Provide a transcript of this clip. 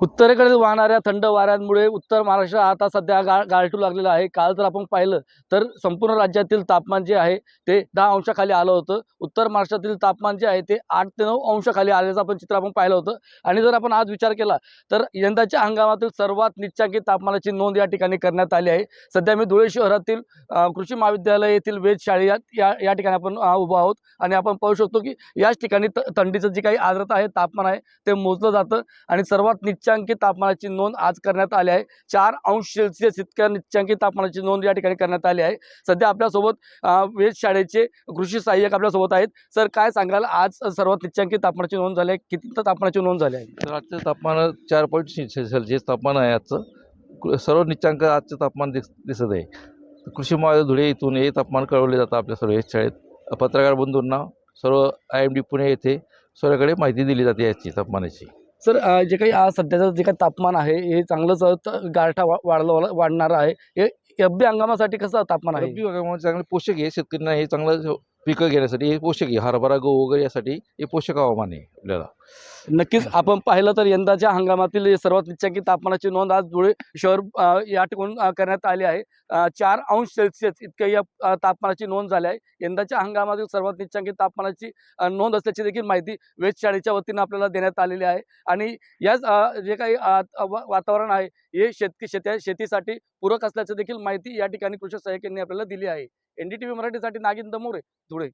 उत्तरेकडे वाहणाऱ्या थंड वाऱ्यांमुळे उत्तर महाराष्ट्र आता सध्या गा गारठू लागलेला आहे. काल जर आपण पाहिलं तर संपूर्ण राज्यातील तापमान जे आहे ते दहा अंशाखाली आलं होतं. उत्तर महाराष्ट्रातील तापमान जे आहे ते आठ ते नऊ अंशाखाली आल्याचं आपण चित्र आपण पाहिलं होतं. आणि जर आपण आज विचार केला तर यंदाच्या हंगामातील सर्वात निच्चांकी तापमानाची नोंद या ठिकाणी करण्यात आली आहे. सध्या मी धुळे शहरातील कृषी महाविद्यालय येथील वेधशाळे या या ठिकाणी आपण उभो उभा आहोत. आणि आपण पाहू शकतो की याच ठिकाणी थंडीचं जी काही आर्द्रता आहे तापमान आहे ते मोजलं जातं. आणि सर्वात निच्चांकी तापमानाची नोंद आज करण्यात आली आहे. चार अंश सेल्सिअस इतक्या निच्चांकी तापमानाची नोंद या ठिकाणी करण्यात आली आहे. सध्या आपल्यासोबत वेधशाळेचे वेध शाळेचे कृषी सहाय्यक आपल्यासोबत आहेत. सर काय सांगाल? आज सर्वात निच्चांकी तापमानाची नोंद झाली आहे. किती तापमानाची नोंद झाली आहे? तर आजचं तापमान चार पॉईंट सेल्सिअस तापमान आहे आजचं. सर्व निच्चांक आजचं तापमान दिस दिसत आहे. कृषी महाविद्यालय धुळे इथून हे तापमान कळवले जातं आपल्या सर्व वेधशाळेत शाळेत. पत्रकार बंधूंना सर्व आय एम डी पुणे येथे सर्वकडे माहिती दिली जाते याची तापमानाची. सर जे काही आज सध्याचं जे काही तापमान आहे हे चांगलंच गारठा वा- वाढलं वाढणार आहे. हे रब्बी हंगामासाठी कसं तापमान आहे? रब्बी हवामान चांगले पोषक आहे शेतकऱ्यांना हे चांगलं पिकं घेण्यासाठी हे पोषक आहे. हरभरा गहू वगैरे यासाठी हे पोषक हवामान आहे आपल्याला. नक्कीच. आपण पाहिलं तर यंदाच्या हंगामातील सर्वात निच्चांकी तापमानाची नोंद आज धुळे शहर या ठिकाणून अ, करण्यात आली आहे. चार अंश सेल्सिअस इतक्या या तापमानाची नोंद झाली आहे. यंदाच्या हंगामातील सर्वात निच्चांकी तापमानाची नोंद असल्याची देखील माहिती वेधशाळेच्या वतीनं आपल्याला देण्यात आलेली आहे. आणि याच जे काही वातावरण आहे हे शेतकी शेत्या शेतीसाठी पूरक असल्याचं देखील माहिती या ठिकाणी कृषी सहाय्यकांनी आपल्याला दिली आहे. एनडीटीव्ही मराठीसाठी नागिन दमोरे धुळे.